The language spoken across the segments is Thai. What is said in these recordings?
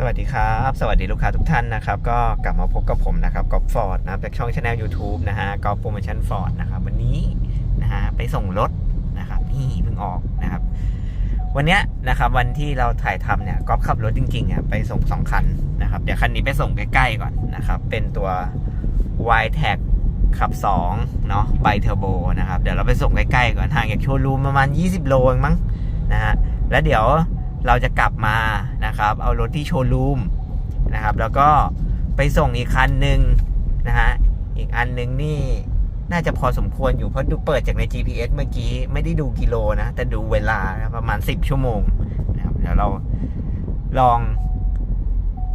สวัสดีครับ สวัสดีลูกค้าทุกท่านนะครับ ก็กลับมาพบกับผมนะครับกอล์ฟฟอร์ดนะครับจากช่องช anel YouTube นะฮะกอล์ฟโปรโมชั่นฟอร์ดนะครับวันนี้นะฮะไปส่งรถนะครับนี่เพิ่งออกนะครับ วันเนี้ยนะครับวันที่เราถ่ายทำเนี่ยกอล์ฟขับรถจริงๆอะไปส่งสองคันนะครับเดี๋ยวคันนี้ไปส่งใกล้ๆก่อนนะครับ เป็นตัว y t a g ขับ2เนาะไบเทอร์โบนะครับเดี๋ยวเราไปส่งใกล้ๆก่อนห่างจากโชว์รูมประมาณ 20 โลเองมั้งนะฮะแล้วเดี๋ยว เราจะกลับมานะครับ เอารถที่โชว์รูมนะครับ แล้วก็ไปส่งอีกคันหนึ่งนะฮะอีกอันหนึ่งนี่น่าจะพอสมควรอยู่เพราะดูเปิดจากใน GPS เมื่อกี้ไม่ได้ดูกิโลนะ แต่ดูเวลานะประมาณ 10 ชั่วโมงนะครับเดี๋ยวเราลอง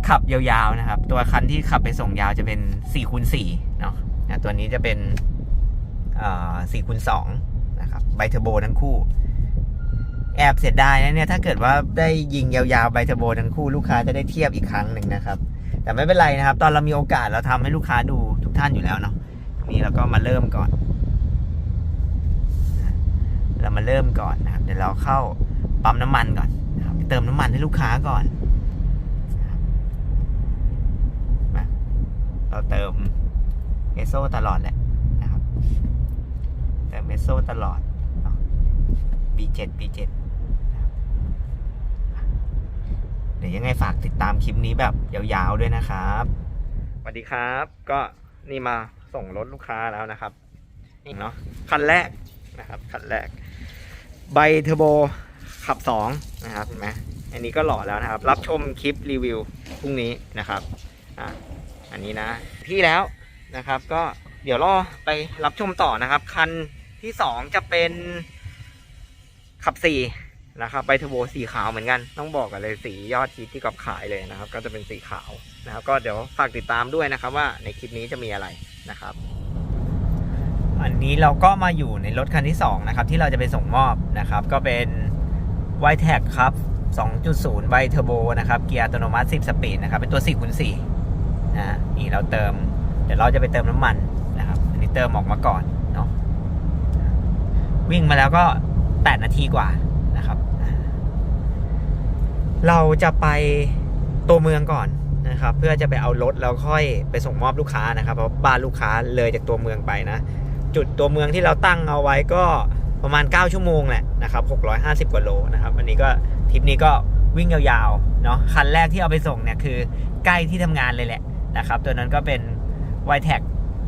ขับยาวๆนะครับ ตัวคันที่ขับไปส่งยาวจะเป็น4คูณ4เนาะนะตัวนี้จะเป็น4คูณ2นะครับไบเทอร์โบทั้งคู่ แอบเสียดายนะเนี่ยถ้าเกิดว่าได้ยิงยาวๆไบเทอร์โบทั้งคู่ลูกค้าจะได้เทียบอีกครั้งหนึ่งนะครับ แต่ไม่เป็นไรนะครับ ตอนเรามีโอกาสเราทำให้ลูกค้าดูทุกท่านอยู่แล้วเนาะนี่เราก็มาเริ่มก่อน เรามาเริ่มก่อนนะครับ เดี๋ยวเราเข้าปั๊มน้ำมันก่อนนะครับเติมน้ำมันให้ลูกค้าก่อนมาเราเติมเอสโซตลอดแหละนะครับเติมเอสโซตลอด B7 B7 เดี๋ยวยังไงฝากติดตามคลิปนี้แบบยาวๆด้วยนะครับสวัสดีครับ ก็นี่มาส่งรถลูกค้าแล้วนะครับนี่เนาะคันแรกนะครับคันแรก ใบเทอร์โบขับ2นะครับเห็นไหมอันนี้ก็หล่อแล้วนะครับ รับชมคลิปรีวิวพรุ่งนี้นะครับอะอันนี้นะที่แล้วนะครับ ก็เดี๋ยวรอไปรับชมต่อนะครับ คันที่ 2 จะเป็นขับสี่ นะครับใบเทอร์โบสีขาวเหมือนกัน ต้องบอกกันเลยสียอดฮิตที่กอบขายเลยนะครับ ก็จะเป็นสีขาวนะครับ ก็เดี๋ยวฝากติดตามด้วยนะครับว่าในคลิปนี้จะมีอะไรนะครับ อันนี้เราก็มาอยู่ในรถคันที่2นะครับที่เราจะไปส่งมอบนะครับ ก็เป็น y t a g ครับ 2.0 ไบเทอร์โบนะครับ เกียร์อัตโนมัติ 10 สปีดนะครับ เป็นตัว4คูณ4นะนี่เราเติม เดี๋ยวเราจะไปเติมน้ำมันนะครับ อันนี้เติมออกมาก่อนเนาะวิ่งมาแล้วก็ 8 นาทีกว่า นะครับ เราจะไปตัวเมืองก่อนนะครับ เพื่อจะไปเอารถแล้วค่อยไปส่งมอบลูกค้านะครับ เพราะบ้านลูกค้าเลยจากตัวเมืองไปนะ จุดตัวเมืองที่เราตั้งเอาไว้ก็ประมาณ 9 ชั่วโมงแหละนะครับ650 กว่าโลนะครับอันนี้ก็ทริปนี้ก็วิ่งยาวๆเนาะคันแรกที่เอาไปส่งเนี่ยคือใกล้ที่ทำงานเลยแหละนะครับ ตัวนั้นก็เป็น y t e c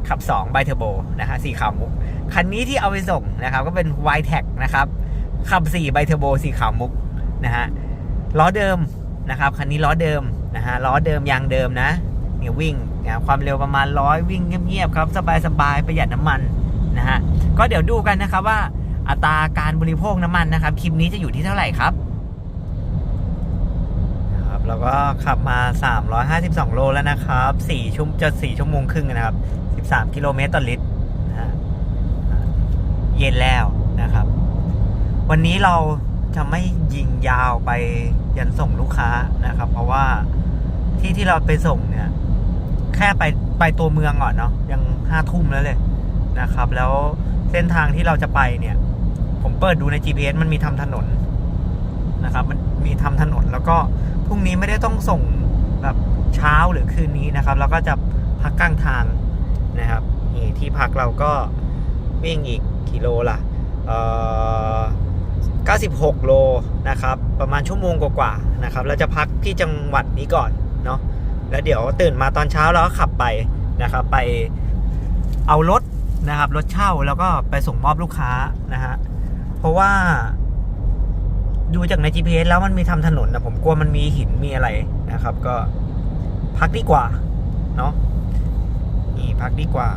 ขับ2ไบเทอร์โบนะฮะสีขาวมุกคันนี้ที่เอาไปส่งนะครับ ก็เป็น y t e c นะครับ ขับ4ไบเทอร์โบสีขาวมุกนะฮะล้อเดิมนะครับคันนี้ล้อเดิมนะฮะล้อเดิมยางเดิมนะเนี่ยวิ่งนะความเร็วประมาณร้อยวิ่งเงียบๆครับ สบายๆประหยัดน้ำมันนะฮะก็เดี๋ยวดูกันนะครับว่าอัตราการบริโภคน้ำมันนะครับคลิปนี้จะอยู่ที่เท่าไหร่ครับนะครับแล้วก็ขับมา 352 โลแล้วนะครับ4ชั่วจะ4ชั่วโมงครึ่งนะครับ 13 กิโลเมตรต่อลิตรนะฮะเย็นแล้วนะครับ วันนี้เราจะไม่ยิงยาวไปยันส่งลูกค้านะครับ เพราะว่าที่ที่เราไปส่งเนี่ย แค่ไปไปตัวเมืองก่อนเนาะยังห้าทุ่มแล้วเลยนะครับ แล้วเส้นทางที่เราจะไปเนี่ย ผมเปิดดูใน GPS มันมีทำถนนนะครับ มันมีทำถนนแล้วก็พรุ่งนี้ไม่ได้ต้องส่งแบบเช้าหรือคืนนี้นะครับ เราก็จะพักกลางทางนะครับนี่ที่พักเราก็วิ่งอีกกิโลละเอ่อ 96 โลนะครับ ประมาณชั่วโมงกว่าๆนะครับแล้วจะพักที่จังหวัดนี้ก่อนเนาะแล้วเดี๋ยวตื่นมาตอนเช้าเราก็ขับไปนะครับไปเอารถนะครับรถเช่าแล้วก็ไปส่งมอบลูกค้านะฮะเพราะว่าดูจากใน GPS แล้วมันมีทำถนนนะผมกลัวมันมีหินมีอะไรนะครับ ก็พักดีกว่าเนาะนี่พักดีกว่า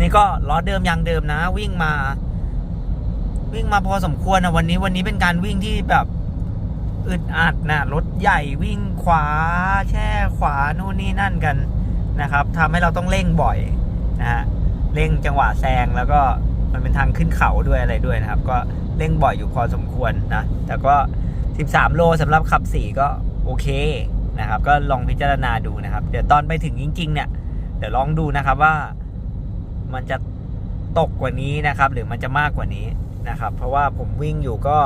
นี่ก็ล้อเดิมยางเดิมนะ วิ่งมา วิ่งมาพอสมควรนะวันนี้วันนี้เป็นการวิ่งที่แบบอึดอัดนะรถใหญ่วิ่งขวา แช่ขวานู่นนี่นั่นกันนะครับทำให้เราต้องเร่งบ่อยนะฮะเร่งจังหวะแซงแล้วก็มันเป็นทางขึ้นเขาด้วยอะไรด้วยนะครับ ก็เร่งบ่อยอยู่พอสมควรนะแต่ก็ 13 โลสำหรับขับ 4 ก็โอเคนะครับ ก็ลองพิจารณาดูนะครับ เดี๋ยวตอนไปถึงจริง ๆ เนี่ย เดี๋ยวลองดูนะครับว่ามันจะตกกว่านี้นะครับ หรือมันจะมากกว่านี้ นะครับ เพราะว่าผมวิ่งอยู่ก็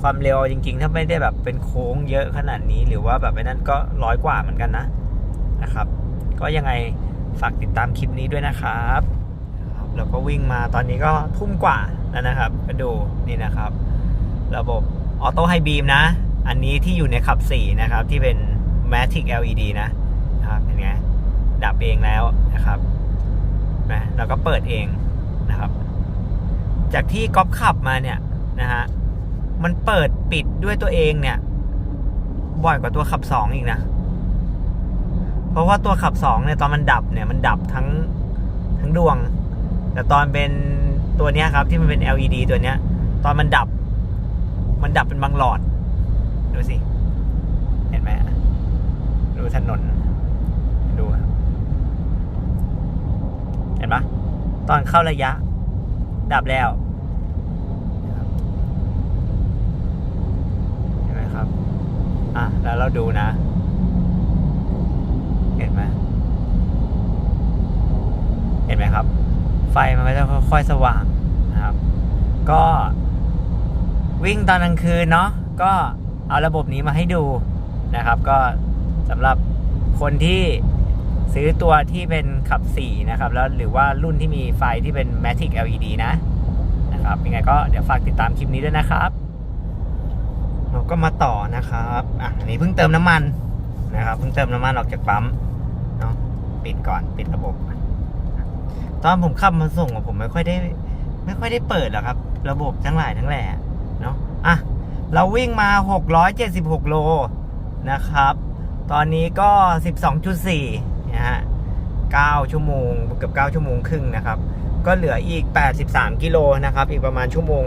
ความเร็วจริง ๆ ถ้าไม่ได้แบบเป็นโค้งเยอะขนาดนี้ หรือว่าแบบไอ้นั่นก็ร้อยกว่าเหมือนกันนะนะครับ ก็ยังไงฝากติดตามคลิปนี้ด้วยนะครับแล้วก็วิ่งมาตอนนี้ก็ทุ่มกว่าแล้วนะครับก็ดูนี่นะครับ ระบบออโต้ไฮบีมนะ อันนี้ที่อยู่ในขับ 4 นะครับ ที่เป็น Matic LED นะนะครับเห็นไงดับเองแล้วนะครับนะแล้วก็เปิดเองนะครับ จากที่ก๊อปขับมาเนี่ยนะฮะมันเปิดปิดด้วยตัวเองเนี่ย บ่อยกว่าตัวขับ2อีกนะ เพราะว่าตัวขับ2เนี่ยตอนมันดับเนี่ยมันดับทั้งทั้งดวง แต่ตอนเป็นตัวเนี้ยครับที่มันเป็น LED ตัวเนี้ย ตอนมันดับ มันดับเป็นบางหลอด ดูสิ เห็นไหมดูถนน ดูเห็นปะตอนเข้าระยะ ดับแล้วเห็นไหมครับ อะ แล้วเราดูนะ เห็นไหมเห็นไหมครับ ไฟมันก็จะค่อยๆสว่างนะครับ ก็วิ่งตอนกลางคืนเนาะก็เอาระบบนี้มาให้ดูนะครับ ก็สำหรับคนที่ ซื้อตัวที่เป็นขับ 4 นะครับ แล้วหรือว่ารุ่นที่มีไฟที่เป็น Matic LED นะนะครับยังไงก็เดี๋ยวฝากติดตามคลิปนี้ด้วยนะครับเราก็มาต่อนะครับอะอันนี้เพิ่งเติมน้ำมันนะครับเพิ่งเติมน้ำมันออกจากปั๊มเนาะปิดก่อนปิดระบบ ตอนผมขับมาส่งผมไม่ค่อยได้ ไม่ค่อยได้เปิดหรอกครับ ระบบทั้งหลายทั้งแหล่เนาะอะเราวิ่งมา 676 โลนะครับ ตอนนี้ก็ 12.4 นะฮะ9ชั่วโมงเกือบ9ชั่วโมงครึ่งนะครับ ก็เหลืออีก 83 กิโลนะครับ อีกประมาณชั่วโมง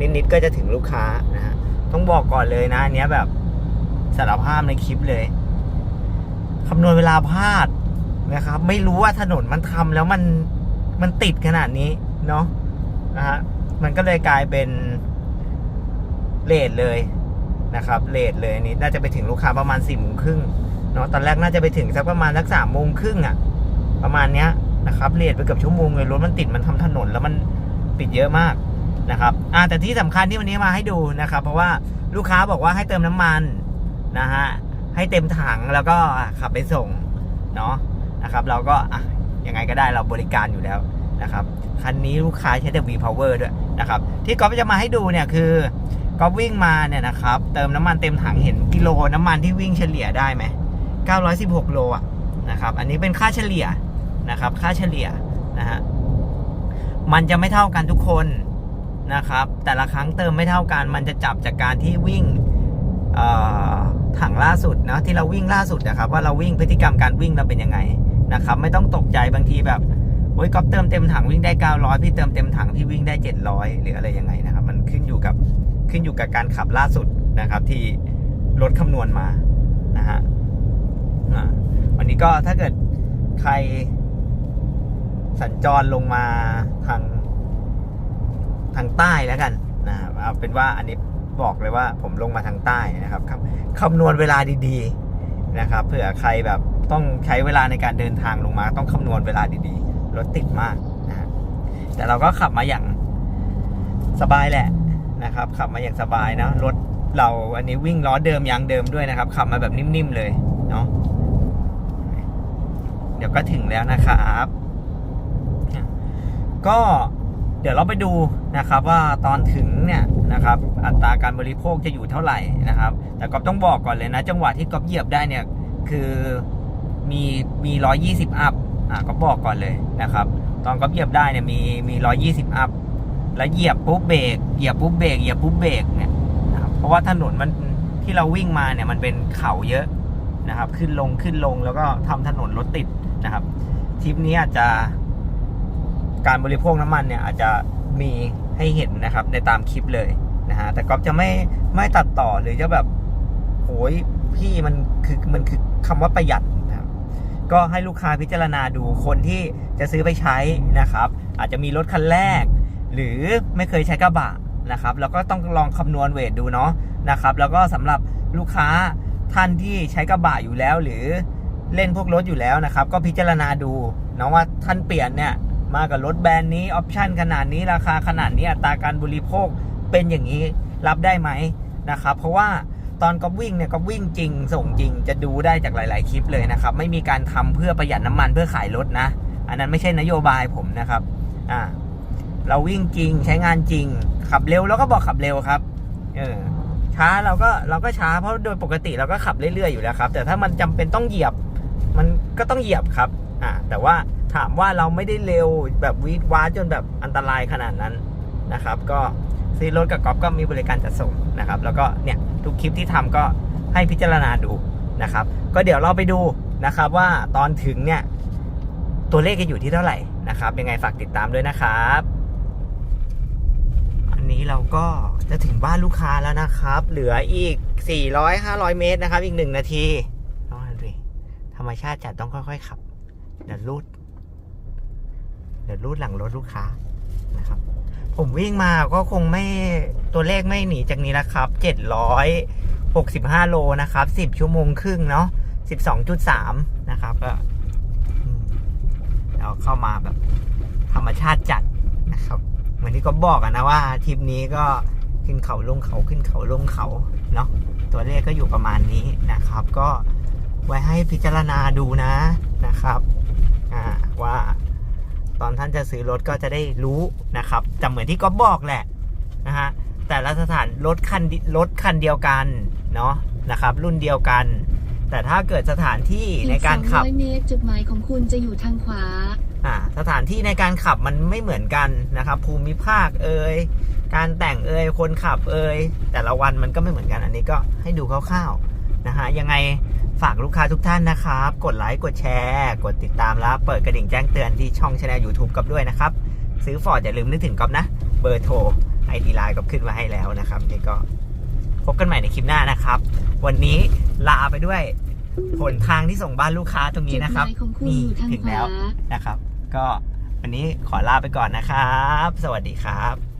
นิดๆก็จะถึงลูกค้านะฮะต้องบอกก่อนเลยนะอันเนี้ยแบบสารภาพในคลิปเลยคำนวณเวลาพลาดนะครับ ไม่รู้ว่าถนนมันทำแล้วมันมันติดขนาดนี้เนาะนะฮะมันก็เลยกลายเป็นเลทเลยนะครับเลทเลยนนี้น่าจะไปถึงลูกค้าประมาณสี่โมงครึ่ง เนาะตอนแรกน่าจะไปถึงสักประมาณสักสามโมงครึ่งอะประมาณเนี้ยนะครับเลทไปเกือบชั่วโมงเลยรถมันติดมันทำถนนแล้วมันปิดเยอะมากนะครับอ่าแต่ที่สำคัญที่วันนี้มาให้ดูนะครับ เพราะว่าลูกค้าบอกว่าให้เติมน้ำมันนะฮะให้เต็มถังแล้วก็ขับไปส่งเนาะนะครับ เราก็อะยังไงก็ได้เราบริการอยู่แล้วนะครับคันนี้ลูกค้าใช้แต่ V Power ด้วยนะครับ ที่ก๊อฟจะมาให้ดูเนี่ยคือก๊อฟวิ่งมาเนี่ยนะครับ เติมน้ำมันเต็มถังเห็นกิโลน้ำมันที่วิ่งเฉลี่ยได้ไหม 916 โลอะนะครับ อันนี้เป็นค่าเฉลี่ยนะครับ ค่าเฉลี่ยนะฮะ มันจะไม่เท่ากันทุกคนนะครับ แต่ละครั้งเติมไม่เท่ากัน มันจะจับจากการที่วิ่งถังล่าสุดนะที่เราวิ่งล่าสุดนะครับ ว่าเราวิ่งพฤติกรรมการวิ่งเราเป็นยังไงนะครับ ไม่ต้องตกใจบางทีแบบโอ้ยก๊อฟเติมเต็มถังวิ่งได้ 900 พี่เติมเต็มถังพี่วิ่งได้ 700 หรืออะไรยังไงนะครับ มันขึ้นอยู่กับขึ้นอยู่กับการขับล่าสุดนะครับ ที่รถคำนวณมานะฮะ อ่าวันนี้ก็ถ้าเกิดใคร สัญจรลงมาทาง ทางใต้แล้วกันนะเอาเป็นว่าอันนี้บอกเลยว่าผมลงมาทางใต้นะครับคำคำนวณเวลาดีๆนะครับเผื่อใครแบบต้องใช้เวลาในการเดินทางลงมา ต้องคำนวณเวลาดีๆรถติดมากนะแต่เราก็ขับมาอย่างสบายแหละนะครับ ขับมาอย่างสบายนะรถเราอันนี้วิ่งล้อเดิมยางเดิมด้วยนะครับ ขับมาแบบนิ่มๆเลยเนาะ ดี๋ยวก็ถึงแล้วนะครับ ก็เดี๋ยวเราไปดูนะครับว่าตอนถึงเนี่ยนะครับ อัตราการบริโภคจะอยู่เท่าไหร่นะครับ แต่ก็ต้องบอกก่อนเลยนะ จังหวะที่ก๊อฟเหยียบได้เนี่ยคือมีมีร้อยยี่สิบอัพอะก็บอกก่อนเลยนะครับ ตอนก็เหยียบได้เนี่ยมีมีร้อยี่สิบอัพแล้วเหยียบปุ๊บเบรกเหยียบปุ๊บเบรกเหยียบปุ๊บเบรกเนี่ยนะครับเพราะว่าถนนมันที่เราวิ่งมาเนี่ยมันเป็นเขาเยอะนะครับ ขึ้นลงขึ้นลงแล้วก็ทำถนนรถติด นะครับทริปนี้อาจจะการบริโภคน้ำมันเนี่ยอาจจะมีให้เห็นนะครับในตามคลิปเลยนะฮะแต่ก็จะไม่ไม่ตัดต่อหรือจะแบบโหยพี่มันคือมันคือคำว่าประหยัดนะครับก็ให้ลูกค้าพิจารณาดูคนที่จะซื้อไปใช้นะครับ อาจจะมีรถคันแรก หรือไม่เคยใช้กระบะนะครับแล้วก็ต้องลองคำนวณเวทดูเนาะนะครับ แล้วก็สำหรับลูกค้าท่านที่ใช้กระบะอยู่แล้ว หรือ เล่นพวกรถอยู่แล้วนะครับ ก็พิจารณาดูนะว่าท่านเปลี่ยนเนี่ยมากับรถแบรนด์นี้ออปชันขนาดนี้ราคาขนาดนี้อัตราการบริโภคเป็นอย่างนี้รับได้ไหมนะครับเพราะว่าตอนก๊อฟวิ่งเนี่ยก๊อฟวิ่งจริงส่งจริงจะดูได้จากหลาย ๆ คลิปเลยนะครับ ไม่มีการทำเพื่อประหยัดน้ำมันเพื่อขายรถนะ อันนั้นไม่ใช่นโยบายผมนะครับอ่าเราวิ่งจริงใช้งานจริง ขับเร็วแล้วก็บอกขับเร็วครับเออช้าเราก็เราก็ช้าเพราะโดยปกติเราก็ขับเรื่อย ๆ อยู่แล้วครับ แต่ถ้ามันจำเป็นต้องเหยียบ มันก็ต้องเหยียบครับ อ่า แต่ว่าถามว่าเราไม่ได้เร็วแบบวีดว้าจนแบบอันตรายขนาดนั้นนะครับ ก็ซีรถกับกอล์ฟก็มีบริการจัดส่งนะครับ แล้วก็เนี่ยทุกคลิปที่ทำก็ให้พิจารณาดูนะครับ ก็เดี๋ยวเราไปดูนะครับว่าตอนถึงเนี่ยตัวเลขจะอยู่ที่เท่าไหร่นะครับ ยังไงฝากติดตามด้วยนะครับ อันนี้เราก็จะถึงบ้านลูกค้าแล้วนะครับ เหลืออีก 400-500 เมตรนะครับ อีกหนึ่งนาที ธรรมชาติจัดต้องค่อยๆขับ เดี๋ยวรูด เดี๋ยวรูดหลังรถลูกค้านะครับ ผมวิ่งมาก็คงไม่ตัวเลขไม่หนีจากนี้นะครับ765โลนะครับ10ชั่วโมงครึ่งเนาะ12.3นะครับก็เราเข้ามาแบบธรรมชาติจัดนะครับเหมือนที่ก็บอกอะนะว่าทริปนี้ก็ขึ้นเขาลงเขาขึ้นเขาลงเขาเนาะตัวเลขก็อยู่ประมาณนี้นะครับ ก็ ไว้ให้พิจารณาดูนะนะครับอ่าว่าตอนท่านจะซื้อรถก็จะได้รู้นะครับแต่เหมือนที่ก็บอกแหละนะฮะแต่ละสถานรถคันดิรถคันเดียวกันเนาะนะครับ รุ่นเดียวกัน แต่ถ้าเกิดสถานที่ในการขับอี200เมตรจุดหมายของคุณจะอยู่ทางขวาอ่าสถานที่ในการขับมันไม่เหมือนกันนะครับ ภูมิภาคเอ่ยการแต่งเอ่ยคนขับเอ่ยแต่ละวันมันก็ไม่เหมือนกันอันนี้ก็ให้ดูคร่าวๆนะฮะยังไง ฝากลูกค้าทุกท่านนะครับ กดไลค์ กดแชร์ กดติดตามแล้ว เปิดกระดิ่งแจ้งเตือนที่ช่องช anel YouTube กับด้วยนะครับ ซื้อฟอร์ดอย่าลืมนึกถึงก๊อฟนะ เบอร์โทรไอดีไลน์ก็ขึ้นมาให้แล้วนะครับนี่ก็พบกันใหม่ในคลิปหน้านะครับ วันนี้ลาไปด้วยผลทางที่ส่งบ้านลูกค้าตรงนี้นะครับนี่ถึงแล้วนะครับ ก็วันนี้ขอลาไปก่อนนะครับ สวัสดีครับ